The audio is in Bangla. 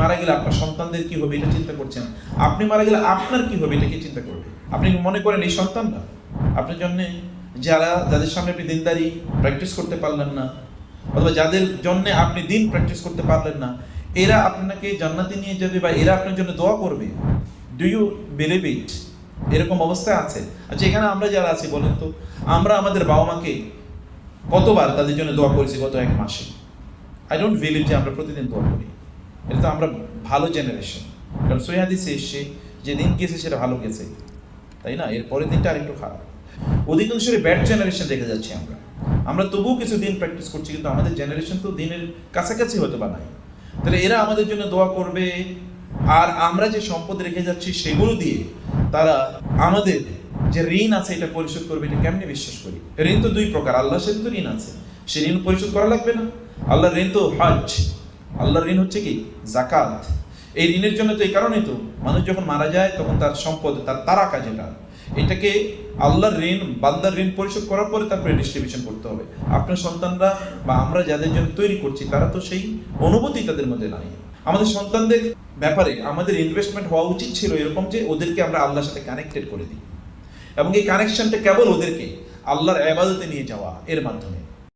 মারা গেলে আপনার সন্তানদের কি হবে এটা চিন্তা করছেন? আপনি মারা গেলে আপনার কি হবে এটা কি চিন্তা করবে? আপনি মনে করেন এই সন্তানরা? আপনার জন্য যারা যাদের সামনে আপনি দিনদারি প্র্যাকটিস করতে পারলেন না, অথবা যাদের জন্য আপনি দিন প্র্যাকটিস করতে পারলেন না, এরা আপনাকে জান্নাতে নিয়ে যাবে বা এরা আপনার জন্য দোয়া করবে। ডু ইউ বিলিভ ইট এরকম অবস্থায় আছে। আচ্ছা এখানে আমরা যারা আছি বলেন তো, আমরা আমাদের বাবা মাকে কতবার তাদের জন্য দোয়া করেছি গত এক মাসে? আই ডোন্ট বিলিভ যে আমরা প্রতিদিন দোয়া করি। এটা তো আমরা ভালো জেনারেশন কারণ সৈহাদিসে এসছে যে দিন গেছে, সেটা ভালো গেছে। তাই না? এর পরের দিনটা আরেকটু খারাপ। অধিকাংশের ব্যাড জেনারেশন দেখে যাচ্ছি আমরা। আমরা তবুও কিছু দিন প্র্যাকটিস করছি, কিন্তু আমাদের জেনারেশন তো দিনের কাছাকাছি হতে বা নাই। তাহলে এরা আমাদের জন্য দোয়া করবে, আর আমরা যে সম্পদ রেখে যাচ্ছি সেগুলো দিয়ে তারা আমাদের যে ঋণ আছে এটা পরিশোধ করবে, এটা কেমনে বিশ্বাস করি? ঋণ তো দুই প্রকার। আল্লাহর সাথে তো ঋণ আছে। সে ঋণ পরিশোধ করা লাগবে না। আল্লাহর ঋণ তো হজ। আল্লাহর ঋণ হচ্ছে কি? জাকাত এই ঋণের জন্য তো এই কারণেই তো মানুষ যখন মারা যায়, তখন তার সম্পদ, তার তারাকা যেটা, এটাকে আল্লাহর ঋণ, বান্দার ঋণ পরিশোধ করার পরে তারপরে ডিস্ট্রিবিউশন করতে হবে। আপনার সন্তানরা বা আমরা যাদের জন্য তৈরি করছি, তারা তো সেই অনুভূতি তাদের মধ্যে নাই। আমাদের সন্তানদের ব্যাপারে আমাদের ইনভেস্টমেন্ট হওয়া উচিত ছিল এরকম যে ওদেরকে আমরা আল্লাহর সাথে কানেক্টেড করে দিই। এবং এই কানেকশনটা কেবল ওদেরকে, আল্লাহর আবাদতে নিয়ে যাওয়া এর মাধ্যমে।